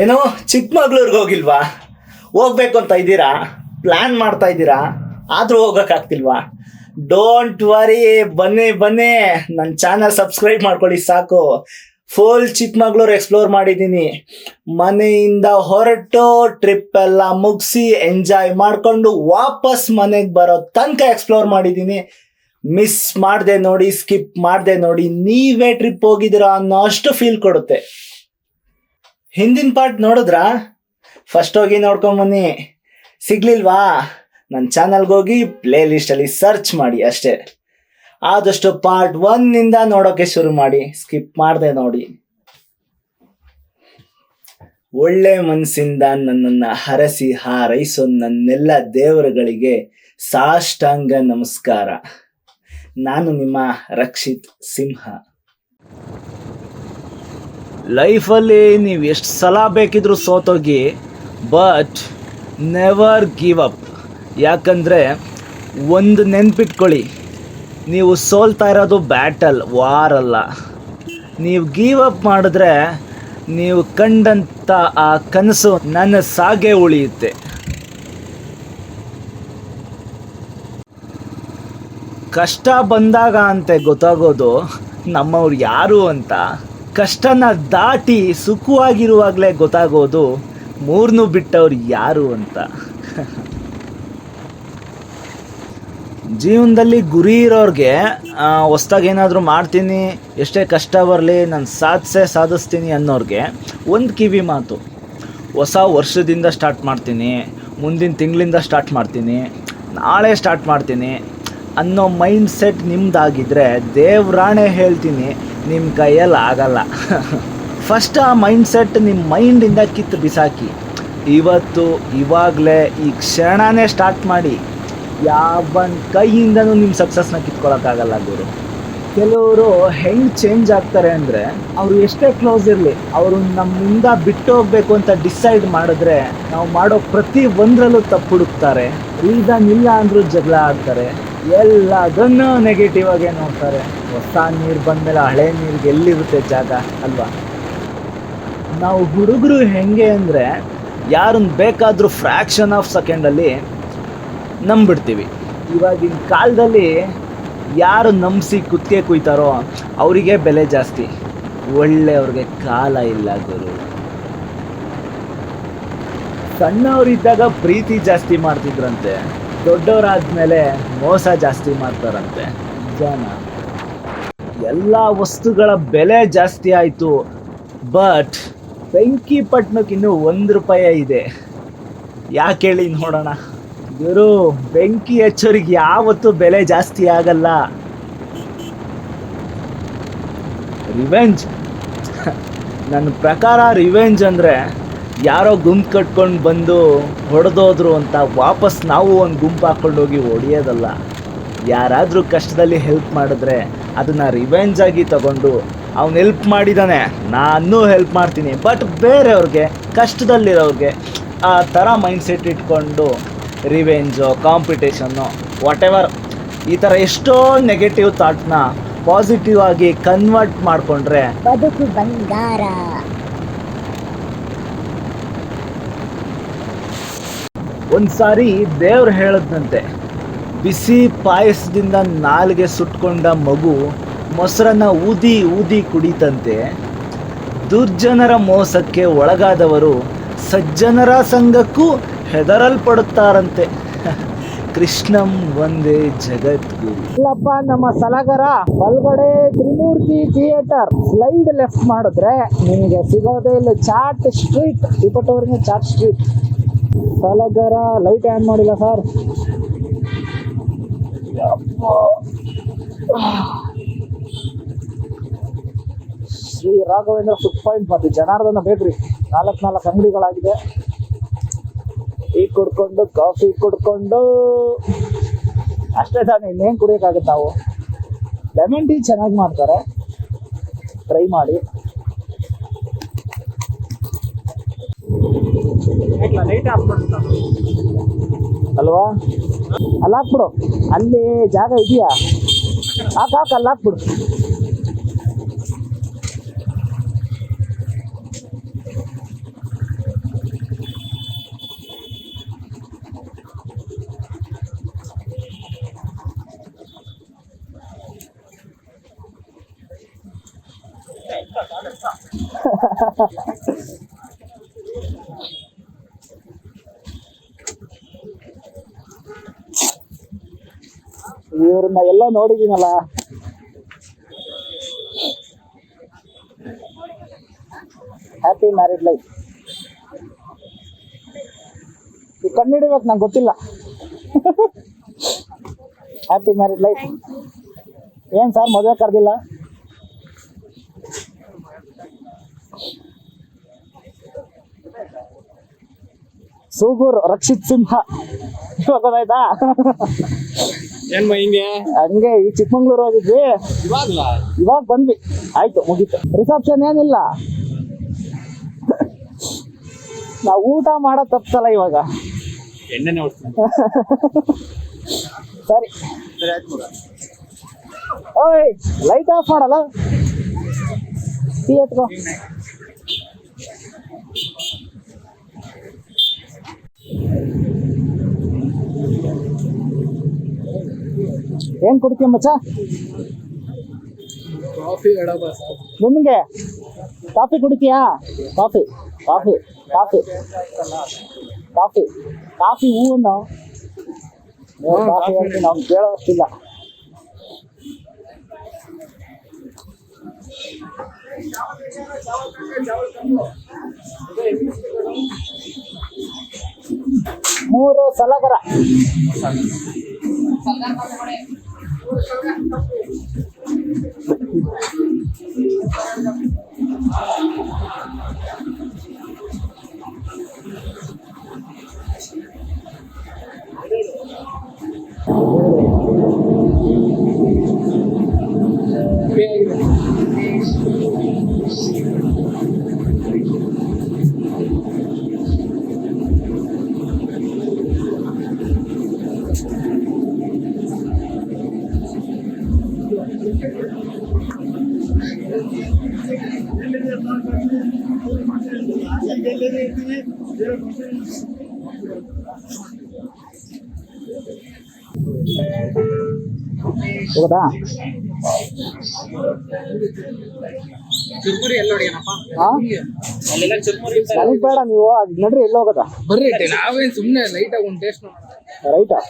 ಏನೋ ಚಿಕ್ಕಮಗ್ಳೂರ್ಗೆ ಹೋಗಿಲ್ವಾ? ಹೋಗ್ಬೇಕು ಅಂತ ಇದ್ದೀರಾ? ಪ್ಲ್ಯಾನ್ ಮಾಡ್ತಾ ಇದ್ದೀರಾ? ಆದರೂ ಹೋಗೋಕ್ಕಾಗ್ತಿಲ್ವಾ ಡೋಂಟ್ ವರಿ ಬನ್ನಿ ಬನ್ನಿ. ನನ್ನ ಚಾನಲ್ ಸಬ್ಸ್ಕ್ರೈಬ್ ಮಾಡ್ಕೊಳ್ಳಿ, ಸಾಕು. ಫುಲ್ ಚಿಕ್ಕಮಗ್ಳೂರು ಎಕ್ಸ್ಪ್ಲೋರ್ ಮಾಡಿದ್ದೀನಿ. ಮನೆಯಿಂದ ಹೊರಟು ಟ್ರಿಪ್ ಎಲ್ಲ ಮುಗಿಸಿ ಎಂಜಾಯ್ ಮಾಡಿಕೊಂಡು ವಾಪಸ್ ಮನೆಗೆ ಬರೋ ತನಕ ಎಕ್ಸ್ಪ್ಲೋರ್ ಮಾಡಿದ್ದೀನಿ. ಮಿಸ್ ಮಾಡಿದೆ ನೋಡಿ ಸ್ಕಿಪ್ ಮಾಡಿದೆ ನೋಡಿ, ನೀವೇ ಟ್ರಿಪ್ ಹೋಗಿದ್ದೀರಾ ಅನ್ನೋ ಅಷ್ಟು ಫೀಲ್ ಕೊಡುತ್ತೆ. ಹಿಂದಿನ ಪಾರ್ಟ್ ನೋಡಿದ್ರಾ? ಫಸ್ಟ್ ಹೋಗಿ ನೋಡ್ಕೊಂಬನ್ನಿ ಸಿಗ್ಲಿಲ್ವಾ? ನನ್ನ ಚಾನಲ್ಗೆ ಹೋಗಿ ಪ್ಲೇ ಲಿಸ್ಟಲ್ಲಿ ಸರ್ಚ್ ಮಾಡಿ ಅಷ್ಟೇ. ಆದಷ್ಟು ಪಾರ್ಟ್ ಒನ್ನಿಂದ ನೋಡೋಕೆ ಶುರು ಮಾಡಿ. ಸ್ಕಿಪ್ ಮಾಡದೆ ನೋಡಿ. ಒಳ್ಳೆ ಮನಸ್ಸಿಂದ ನನ್ನನ್ನು ಹರಸಿ ಹಾರೈಸೋ ನನ್ನೆಲ್ಲ ದೇವರುಗಳಿಗೆ ಸಾಷ್ಟಾಂಗ ನಮಸ್ಕಾರ. ನಾನು ನಿಮ್ಮ ರಕ್ಷಿತ್ ಸಿಂಹ. ಲೈಫಲ್ಲಿ ನೀವು ಎಷ್ಟು ಸಲ ಬೇಕಿದ್ರೂ ಸೋತೋಗಿ ಬಟ್ ನೆವರ್ ಗಿವ್ ಅಪ್ ಯಾಕಂದರೆ ಒಂದು ನೆನ್ಪಿಟ್ಕೊಳ್ಳಿ, ನೀವು ಸೋಲ್ತಾ ಇರೋದು ಬ್ಯಾಟಲ್ ವಾರ್ ಅಲ್ಲ. ನೀವು ಗೀವ್ ಅಪ್ ಮಾಡಿದ್ರೆ ನೀವು ಕಂಡಂಥ ಆ ಕನಸು ನನ್ನ ಸಾಗೆ ಉಳಿಯುತ್ತೆ. ಕಷ್ಟ ಬಂದಾಗ ಅಂತೆ ಗೊತ್ತಾಗೋದು ನಮ್ಮವ್ರು ಯಾರು ಅಂತ. ಕಷ್ಟನ ದಾಟಿ ಸುಖವಾಗಿರುವಾಗಲೇ ಗೊತ್ತಾಗೋದು ಮೂರನ್ನೂ ಬಿಟ್ಟವ್ರು ಯಾರು ಅಂತ. ಜೀವನದಲ್ಲಿ ಗುರಿ ಇರೋರಿಗೆ ಹೊಸ್ದಾಗಿ ಏನಾದರೂ ಮಾಡ್ತೀನಿ, ಎಷ್ಟೇ ಕಷ್ಟ ಬರಲಿ, ನಾನು ಸಾಧಿಸೇ ಸಾಧಿಸ್ತೀನಿ ಅನ್ನೋರಿಗೆ ಒಂದು ಕಿವಿ ಮಾತು. ಹೊಸ ವರ್ಷದಿಂದ ಸ್ಟಾರ್ಟ್ ಮಾಡ್ತೀನಿ, ಮುಂದಿನ ತಿಂಗಳಿಂದ ಸ್ಟಾರ್ಟ್ ಮಾಡ್ತೀನಿ, ನಾಳೆ ಸ್ಟಾರ್ಟ್ ಮಾಡ್ತೀನಿ ಅನ್ನೋ ಮೈಂಡ್ ಸೆಟ್ ನಿಮ್ಮದಾಗಿದ್ದರೆ ದೇವ್ರಾಣೆ ಹೇಳ್ತೀನಿ. ನಿಮ್ಮ ಕೈಯಲ್ಲಿ ಆಗಲ್ಲ. ಫಸ್ಟ್ ಆ ಮೈಂಡ್ ಸೆಟ್ ನಿಮ್ಮ ಮೈಂಡಿಂದ ಕಿತ್ತು ಬಿಸಾಕಿ. ಇವತ್ತು ಇವಾಗಲೇ ಈ ಕ್ಷಣನೇ ಸ್ಟಾರ್ಟ್ ಮಾಡಿ. ಯಾವ ಕೈಯಿಂದನೂ ನಿಮ್ಮ ಸಕ್ಸಸ್ನ ಕಿತ್ಕೊಳಕ್ಕಾಗಲ್ಲ ಗುರು. ಕೆಲವರು ಹೆಂಗ್ ಚೇಂಜ್ ಆಗ್ತಾರೆ ಅಂದರೆ ಅವರು ಎಷ್ಟೇ ಕ್ಲೋಸ್ ಇರಲಿ, ಅವರು ನಮ್ಮಿಂದ ಬಿಟ್ಟು ಹೋಗ್ಬೇಕು ಅಂತ ಡಿಸೈಡ್ ಮಾಡಿದ್ರೆ ನಾವು ಮಾಡೋ ಪ್ರತಿ ಒಂದರಲ್ಲೂ ತಪ್ಪು ಹುಡುಕ್ತಾರೆ. ರೀಸನ್ ಇಲ್ಲ ಅಂದರೂ ಜಗಳ ಆಡ್ತಾರೆ. ಎಲ್ಲದನ್ನೂ ನೆಗೆಟಿವ್ ಆಗೇ ನೋಡ್ತಾರೆ. ಹೊಸ ನೀರು ಬಂದಮೇಲೆ ಹಳೆ ನೀರಿಗೆ ಎಲ್ಲಿರುತ್ತೆ ಜಾಗ ಅಲ್ವಾ? ನಾವು ಹುಡುಗರು ಹೆಂಗೆ ಅಂದರೆ ಯಾರನ್ನ ಬೇಕಾದರೂ ಫ್ರ್ಯಾಕ್ಷನ್ ಆಫ್ ಸೆಕೆಂಡಲ್ಲಿ ನಂಬಿಡ್ತೀವಿ ಇವಾಗಿನ ಕಾಲದಲ್ಲಿ ಯಾರು ನಂಬಿಸಿ ಕುತ್ತಿಗೆ ಕುಯ್ತಾರೋ ಅವರಿಗೆ ಬೆಲೆ ಜಾಸ್ತಿ. ಒಳ್ಳೆಯವ್ರಿಗೆ ಕಾಲ ಇಲ್ಲ ಗುರು. ಸಣ್ಣವರಿದ್ದಾಗ ಪ್ರೀತಿ ಜಾಸ್ತಿ ಮಾಡ್ತಿದ್ರಂತೆ. ದೊಡ್ಡವರಾದ್ಮೇಲೆ ಮೋಸ ಜಾಸ್ತಿ ಮಾಡ್ತಾರಂತೆ. ನಿಜಾನ ಎಲ್ಲ ವಸ್ತುಗಳ ಬೆಲೆ ಜಾಸ್ತಿ ಆಯಿತು. ಬಟ್ ಬೆಂಕಿ ಪಟ್ಟಣಕ್ಕೆ ಇನ್ನೂ ಒಂದು ರೂಪಾಯಿ ಇದೆ. ಯಾಕೆ ಹೇಳಿ ನೋಡೋಣ? ಇವರು ಬೆಂಕಿ ಹಚ್ಚೋರಿಗೆ ಯಾವತ್ತೂ ಬೆಲೆ ಜಾಸ್ತಿ ಆಗಲ್ಲ. ರಿವೆಂಜ್ ನನ್ನ ಪ್ರಕಾರ ರಿವೆಂಜ್ ಅಂದರೆ ಯಾರೋ ಗುಂಪು ಕಟ್ಕೊಂಡು ಬಂದು ಹೊಡೆದೋದ್ರು ಅಂತ ವಾಪಸ್ ನಾವು ಒಂದು ಗುಂಪು ಹಾಕ್ಕೊಂಡೋಗಿ ಹೊಡೆಯೋದಲ್ಲ. ಯಾರಾದರೂ ಕಷ್ಟದಲ್ಲಿ ಹೆಲ್ಪ್ ಮಾಡಿದ್ರೆ ಅದನ್ನು ರಿವೆಂಜ್ ಆಗಿ ತಗೊಂಡು ಅವ್ನು ಹೆಲ್ಪ್ ಮಾಡಿದ್ದಾನೆ ನಾನು ಹೆಲ್ಪ್ ಮಾಡ್ತೀನಿ. ಬಟ್ ಬೇರೆಯವ್ರಿಗೆ ಕಷ್ಟದಲ್ಲಿರೋರಿಗೆ ಆ ಥರ ಮೈಂಡ್ ಸೆಟ್ ಇಟ್ಕೊಂಡು ರಿವೆಂಜು ಕಾಂಪಿಟೇಷನ್ನು ವಾಟ್ ಎವರ್ ಈ ಥರ ಎಷ್ಟೋ ನೆಗೆಟಿವ್ ಥಾಟ್ನ ಪಾಸಿಟಿವ್ ಆಗಿ ಕನ್ವರ್ಟ್ ಮಾಡಿಕೊಂಡ್ರೆ ಬದುಕು ಬಂಗಾರ. ಒಂದು ಸಾರಿ ದೇವ್ರು ಹೇಳದ್ನಂತೆ ಬಿಸಿ ಪಾಯಸದಿಂದ ನಾಲಿಗೆ ಸುಟ್ಕೊಂಡ ಮಗು ಮೊಸರನ್ನ ಊದಿ ಊದಿ ಕುಡಿತಂತೆ. ದುರ್ಜನರ ಮೋಸಕ್ಕೆ ಒಳಗಾದವರು ಸಜ್ಜನರ ಸಂಘಕ್ಕೂ ಹೆದರಲ್ಪಡುತ್ತಾರಂತೆ. ಕೃಷ್ಣಂ ಒಂದೇ ಜಗದ್ಗುರು. ಇಲ್ಲಪ್ಪ, ನಮ್ಮ ಸಲಗರ ಒಳಗಡೆ ತ್ರಿಮೂರ್ತಿ ಥಿಯೇಟರ್. ಸ್ಲೈಡ್ ಲೆಫ್ಟ್ ಮಾಡಿದ್ರೆ ನಿಮಗೆ ಸಿಗೋದೇ ಇಲ್ಲ, ಚಾಟ್ ಸ್ಟ್ರೀಟ್. ಇಪ್ಪತ್ತವರೆಗೆ ಚಾಟ್ ಸ್ಟ್ರೀಟ್. ಸಲಗರ, ಲೈಟ್ ಆನ್ ಮಾಡಿಲ್ಲ sir. Shri Raghavendra food point ಮತ್ತು ಜನಾರ್ದನ ಬೇಕ್ರಿ. ನಾಲ್ಕು ನಾಲ್ಕು ಅಂಗಡಿಗಳಾಗಿದೆ. ಟೀ ಕುಡ್ಕೊಂಡು ಕಾಫಿ ಕುಡ್ಕೊಂಡು. ಅಷ್ಟೇ ತಾನೇ ಇನ್ನೇನು ಕುಡಿಯೋಕ್ಕಾಗುತ್ತೆ ನಾವು? ಲೆಮನ್ ಟೀ ಚೆನ್ನಾಗಿ ಮಾಡ್ತಾರೆ. ಟ್ರೈ ಮಾಡಿ. ಅಲ್ವಾ? ಅಲ್ಲಿ ಹಾಕ್ಬಿಡು. ಅಲ್ಲಿ ಜಾಗ ಇದೆಯಾ? ಹಾಕ್ ಹಾಕ್ ಅಲ್ಲಿ ಹಾಕ್ಬಿಡು. ಇವ್ರನ್ನ ಎಲ್ಲ ನೋಡಿದೀನಲ್ಲ. ಹ್ಯಾಪಿ ಮ್ಯಾರಿಡ್ ಲೈಫ್ ಈ ಕಣ್ಣಿಡಿಬೇಕು ನಂಗೆ ಗೊತ್ತಿಲ್ಲ. ಹ್ಯಾಪಿ ಮ್ಯಾರಿಡ್ ಲೈಫ್ ಏನ್ ಸರ್ ಮದುವೆ ಕರೆದಿಲ್ಲ? ಸೂಗೂರು ರಕ್ಷಿತ್ ಸಿಂಹ. ಗೊತ್ತಾಯ್ತಾ? ಏನ್ ಹಿಂಗೆ? ಹಂಗೆ ಈ ಚಿಕ್ಕಮಂಗ್ಳೂರ್ ಹೋಗಿದ್ವಿ. ಇವಾಗ್ಲ? ಇವಾಗ ಬಂದ್ವಿ. ಆಯ್ತು ಮುಗೀತು. ರಿಸೆಪ್ಷನ್ ಏನಿಲ್ಲ. ನಾವು ಊಟ ಮಾಡೋ ತಪ್ಪಲ್ಲ ಇವಾಗ. ಎಣ್ಣೆನೆ ಹೊಡ್ತೀನಿ ಸರಿ ಸರಿ. ಆಯ್ತು ಓಯ್ ಲೈಟ್ ಆಫ್ ಮಾಡಲ್ಲ? ಟೀ ಎತ್ಕೋ. ಏನ್ ಕುಡಿತೀಯ ಮಚ್ಚ? ನಿಮಗೆ? Coffee ಕುಡಿತೀಯಾ? Coffee coffee coffee. Coffee coffee ಹೂವನ್ನು ಕಾಫಿ ಅಂತ ನಾವು ಕೇಳೋಷ್ಟಿಲ್ಲ ಮೂರು ಸಲಗರ. Gracias. ಹೌದಾ ಚುರ್ಮುರಿ ಎಲ್ಲ ಹೊಡಿಯನಪ್ಪ ಹಾ? ಅಲ್ಲೆಲ್ಲ ಚುರ್ಮುರಿ ನನಗೆ ಬೇಡ ನೀವು ಅದು ನಡ್ರಿ ಎಲ್ಲ ಹೋಗದ? ಬರ್ರಿ ನಾವೇನ್ ಸುಮ್ಮನೆ ಲೈಟ್ ಆಗಿ ಒಂದ್ ಟೇಸ್ಟ್ ನೋಡೋಣ ರೈಟಾ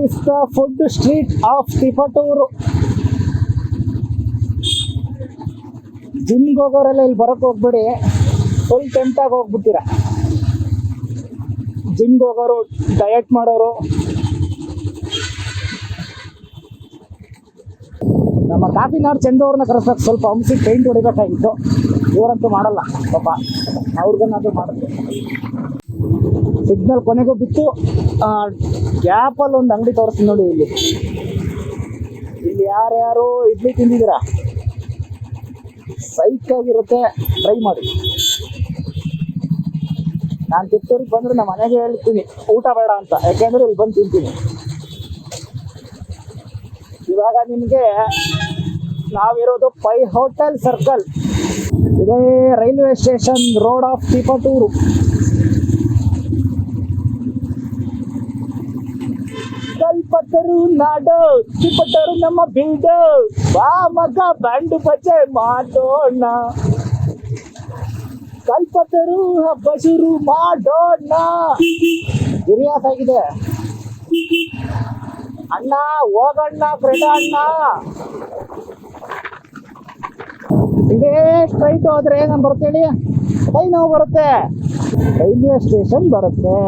is the food street of Tiptur ಜಿಮ್ಗೆ ಹೋಗೋರೆಲ್ಲ ಇಲ್ಲಿ ಬರಕ್ ಹೋಗ್ಬೇಡಿ. ಫುಲ್ ಟೆಂಟಾಗಿ ಹೋಗ್ಬಿಡ್ತೀರ. ಜಿಮ್ಗೆ ಹೋಗೋರು ಡಯಟ್ ಮಾಡೋರು. ನಮ್ಮ ಕಾಫಿ ನಾಡು ಚೆಂದವ್ರನ್ನ ಕರೆಸ್ಬೇಕು. ಸ್ವಲ್ಪ ಹಂಸಿಗೆ ಪೇಂಟ್ ಹೊಡಿಬೇಕಾಗಿತ್ತು ಇವರಂತೂ ಮಾಡಲ್ಲ. ಪಾಪ, ಅವ್ರಿಗೇನಾದ್ರೂ ಮಾಡುತ್ತೆ ಸಿಗ್ನಲ್ ಕೊನೆಗೂ ಬಿತ್ತು. ಗ್ಯಾಪಲ್ಲಿ ಒಂದು ಅಂಗಡಿ ತೋರಿಸ್ತೀನಿ ನೋಡಿ ಇಲ್ಲಿ. ಇಲ್ಲಿ ಯಾರ್ಯಾರು ಇಡ್ಲಿ ತಿಂದಿದ್ದೀರಾ? ಸೈಕ್ ಆಗಿರುತ್ತೆ ಟ್ರೈ ಮಾಡಿ. ನಾನು ಕಿತ್ತೂರಿಗೆ ಬಂದ್ರೆ ನಮ್ಮ ಮನೆಗೆ ಹೇಳ್ತೀನಿ, ಊಟ ಬೇಡ ಅಂತ. ಯಾಕೆಂದ್ರೆ ಇಲ್ಲಿ ಬಂದು ತಿಂತೀನಿ. ಇವಾಗ ನಿಮಗೆ ನಾವಿರೋದು ಪೈ ಹೋಟೆಲ್ ಸರ್ಕಲ್. ಇದೇ railway station road of Tiptur. ಕಲ್ಪತರು ನಾಡು ಇಪ್ಪತ್ತರು ನಮ್ಮ ಬೀಡು. ಬಾ ಮಗ ಬ್ಯಾಂಡು ಬಚೆ ಮಾಡೋಣ. ಕಲ್ಪತರು ಹಬ್ಬ ಶುರು ಮಾಡೋಣ. ಗಿರಿಯಾಸ್ ಆಗಿದೆ ಅಣ್ಣ ಹೋಗಣ್ಣ ಫ್ರೆಂಡ್ ಅಣ್ಣ ಇದೇ ಸ್ಟ್ರೈಟ್ ಹೋದ್ರೆ ಏನಂತ ಬರುತ್ತೆ ಹೇಳಿ? ಕೈ ನೋವು ಬರುತ್ತೆ. ರೈಲ್ವೆ ಸ್ಟೇಷನ್ ಬರುತ್ತೆ.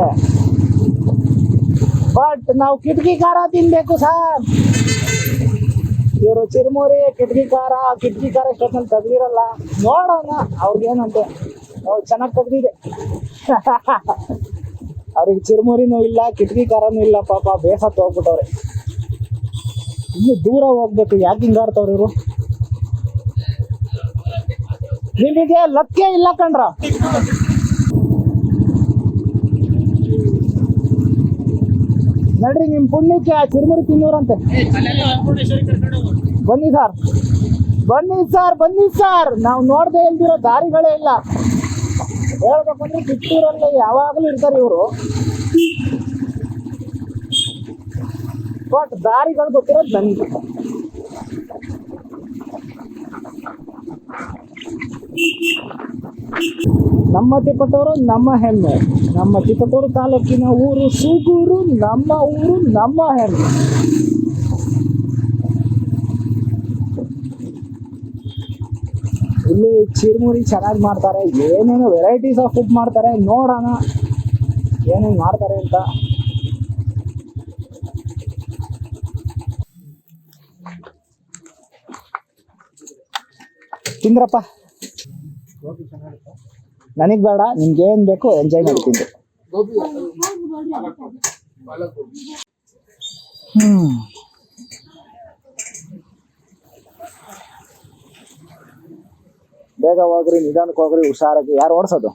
ಬಟ್ ನಾವು ಕಿಟಕಿ ಖಾರ ತಿನ್ಬೇಕು ಸರ್. ಇವರು ಚಿರುಮುರಿ, ಕಿಟಕಿ ಖಾರ ಕಿಟಕಿ ಖಾರ ಇಷ್ಟೊತ್ತಲ್ಲಿ ತೆಗ್ದಿರಲ್ಲ. ನೋಡೋಣ ಅವ್ರಿಗೇನಂತೆ ಅವ್ರು ಚೆನ್ನಾಗಿ ತೆಗ್ದಿದೆ. ಅವ್ರಿಗೆ ಚಿರುಮುರಿನೂ ಇಲ್ಲ, ಕಿಟಕಿ ಖಾರನೂ ಇಲ್ಲ, ಪಾಪ ಬೇಸತ್ತು ಹೋಗ್ಬಿಟ್ಟವ್ರೆ ಇನ್ನು ದೂರ ಹೋಗ್ಬೇಕು, ಯಾಕೆ ಹಿಂಗಾಡ್ತವ್ರು ಇವರು? ನಿಮಗೆ ಲಕ್ಕೆ ಇಲ್ಲ ಕಣ್ರ? ನಡ್ರಿ ನಿಮ್ಮ ಪುಣ್ಯಕ್ಕೆ ಚಿರುಮುರಿ ತಿನ್ನೋರಂತೆ. ಬನ್ನಿ ಸರ್. ಬನ್ನಿ ಸರ್ ಬನ್ನಿ ಸರ್. ನಾವು ನೋಡದೆ ಇಲ್ದಿರೋ ದಾರಿಗಳೇ ಇಲ್ಲ. ಹೇಳ್ಬೇಕಂದ್ರೆ ಕಿತ್ತೂರಲ್ಲಿ ಯಾವಾಗಲೂ ಇರ್ತಾರೆ ಇವರು. ಬಟ್ ದಾರಿಗಳು ಗೊತ್ತಿರೋದು ನನಗೆ. ನಮ್ಮ ತಿಪ್ಪಟೂರು, ನಮ್ಮ ಹೆಮ್ಮೆ. ನಮ್ಮ ತಿಪ್ಪಟೂರು ತಾಲೂಕಿನ ಊರು ಸೂಗೂರು, ನಮ್ಮ ಊರು, ನಮ್ಮ ಹೆಮ್ಮೆ. ಇಲ್ಲಿ ಚಿರುಮುರಿ ಚೆನ್ನಾಗಿ ಮಾಡ್ತಾರೆ. ಏನೇನು ವೆರೈಟೀಸ್ ಆಫ್ ಫುಡ್ ಮಾಡ್ತಾರೆ. ನೋಡೋಣ ಏನೇನು ಮಾಡ್ತಾರೆ ಅಂತ. ತಿಂದ್ರಪ್ಪ. ನನಗೆ ಬೇಡ ನಿಮ್ಗೆ ಏನ್ ಬೇಕು ಎಂಜಾಯ್ ಗೋಬಿ ಹ್ಮ್. ಬೇಗ ಹೋಗ್ರಿ ನಿಧಾನಕ್ಕೆ ಹೋಗ್ರಿ ಹುಷಾರಾಗಿ. ಯಾರು ಓಡಿಸೋದು?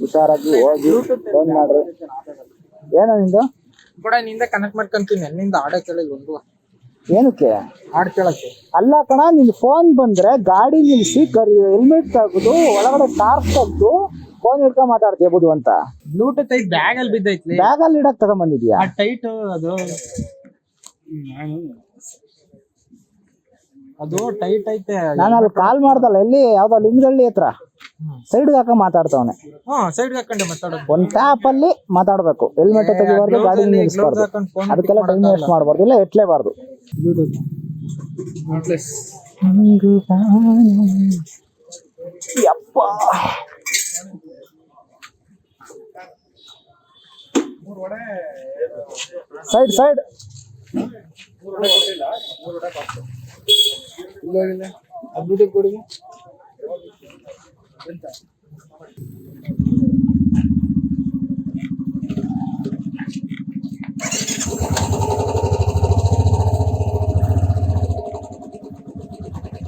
ಹುಷಾರಾಗಿ ಹೋಗಿ ಫೋನ್ ಮಾಡ್ರಿ. ಏನೋ ನಿಂದು? ಕೂಡ ನಿಂದ ಕನೆಕ್ಟ್ ಮಾಡ್ಕೊಂತೀನಿ. ನಿನ್ನಿಂದ ಆಡೋ ಕೇಳಿ ಒಂದು ಏನಕ್ಕೆ? ಹಾಡ್ ಕೇಳಕ್ಕೆ. ಅಲ್ಲ ಕಣ ನಿನ್ ಫೋನ್ ಬಂದ್ರೆ ಗಾಡಿ ನಿಲ್ಸಿ ಹೆಲ್ಮೆಟ್ ತಗದು ಒಳಗಡೆ ಸ್ಕಾರ್ಫ್ ತೆಗೆದು ಫೋನ್ ಹಿಡ್ಕೊಂಡ್ ಮಾತಾಡ್ತೀಯ ಬುದು ಅಂತ. ಬ್ಲೂಟೂತ್ ಐತ್ ಬ್ಯಾಗ್ ಅಲ್ಲಿ ಬಿದ್ದೈತಿ ಬ್ಯಾಗ್ ಅಲ್ಲಿ ಇಡಕ್ ತಗೊಂಡ್ಬಂದಿದ್ಯಾ ಟೈಟ್ ಅದು. ಅದು ಟೈಟ್ ಐತೆ. ನಾನು ಅಲ್ಲಿ ಕಾಲ್ ಮಾಡ್ದಲ್ಲ ಎಲ್ಲಿ? ಯಾವ್ದೋ ಲಿಂಗದಳ್ಳಿ ಹತ್ರ. ಸೈಡ್ಗೆ ಹಾಕ ಮಾತಾಡ್ತಾವನೆ. ಹಾ ಸೈಡ್ ಹಾಕೊಂಡೆ ಮಾತಾಡೋದು. ಒಂದ್ ಟ್ಯಾಪ್ ಅಲ್ಲಿ ಮಾತಾಡ್ಬೇಕು. ಹೆಲ್ಮೆಟ್ ತೆಗಿಬಾರ್ದು ಗಾಡಿ phone ಅದಕ್ಕೆಲ್ಲ ಟೈಮ್ ವೇಸ್ಟ್ ಮಾಡಬಾರ್ದು. ಇಲ್ಲ ಎಟ್ಲೇಬಾರ್ದು ಯಪ್ಪ. ಸೈಡ್ ಸೈಡ್ ಇಲ್ಲ ಇಲ್ಲ. ಬ್ಲೂಟೂತ್ ಕೊಡಿ.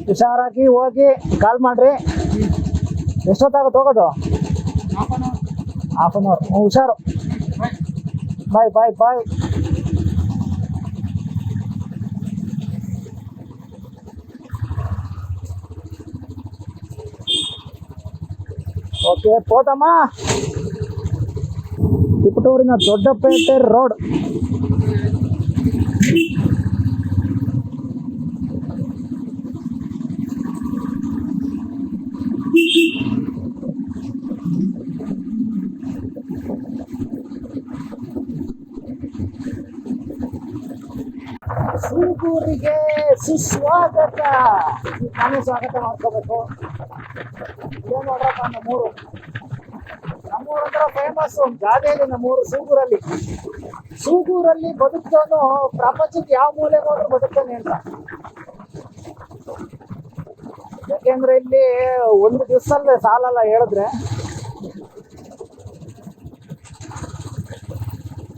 ಹುಷಾರಾಗಿ ಹೋಗಿ ಕಾಲ್ ಮಾಡ್ರಿ. ಎಷ್ಟೊತ್ತಾಗುತ್ತೆ ಹೋಗೋದು? ಹಾಫ್ ಅನ್ ಅವರ್ ಹುಷಾರು. Bye bye bye okay Pothamma. ದೊಡ್ಡ ದೊಡ್ಡಪೇಟೆ ರೋಡ್. ಸೂಗೂರಿಗೆ ಸುಸ್ವಾಗತ. ನಾನು ಸ್ವಾಗತ ಮಾಡ್ಕೋಬೇಕು. ಇದೇ ನೋಡ್ರಪ್ಪ ನಮ್ಮೂರು ನಮ್ಮೂರು ಫೇಮಸ್ ಗಾದೆ ಇದೆ ನಮ್ಮೂರು ಸೂಗೂರಲ್ಲಿ ಸೂಗೂರಲ್ಲಿ ಬದುಕ್ತಾನು ಪ್ರಪಂಚಕ್ಕೆ ಯಾವ ಮೂಲೆ ಹೋದ್ರು ಬದುಕ್ತಾನೆ ಅಂತ ಯಾಕೆಂದ್ರೆ ಇಲ್ಲಿ ಒಂದು ದಿವಸಲ್ಲೇ ಸಾಲಲ್ಲ ಹೇಳಿದ್ರೆ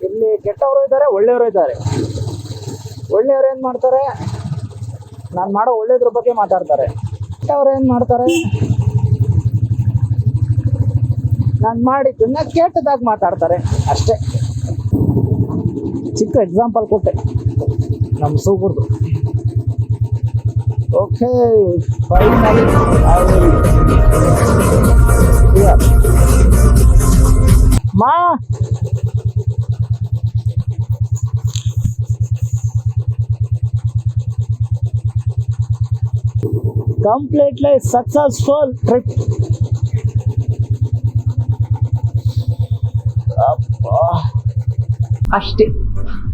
ಇಲ್ಲಿ ಕೆಟ್ಟವರು ಇದ್ದಾರೆ ಒಳ್ಳೆಯವರು ಇದ್ದಾರೆ ಒಳ್ಳೆಯವ್ರು ಏನ್ ಮಾಡ್ತಾರೆ? ನಾನು ಮಾಡೋ ಒಳ್ಳೇದ್ರ ಬಗ್ಗೆ ಮಾತಾಡ್ತಾರೆ. ಕೆಟ್ಟವ್ರು ಏನ್ ಮಾಡ್ತಾರೆ? ನಾನು ಮಾಡಿದ್ದನ್ನ ಕೆಟ್ಟದಾಗಿ ಮಾತಾಡ್ತಾರೆ. ಅಷ್ಟೇ. ಚಿಕ್ಕ ಎಕ್ಸಾಂಪಲ್ ಕೊಟ್ಟೆ. ನಮ್ಮ ಸೂಗುರ್ದು ಓಕೆ ಫೈನಲಿ ಮಾ! Completely successful trip. ಅಷ್ಟೇ.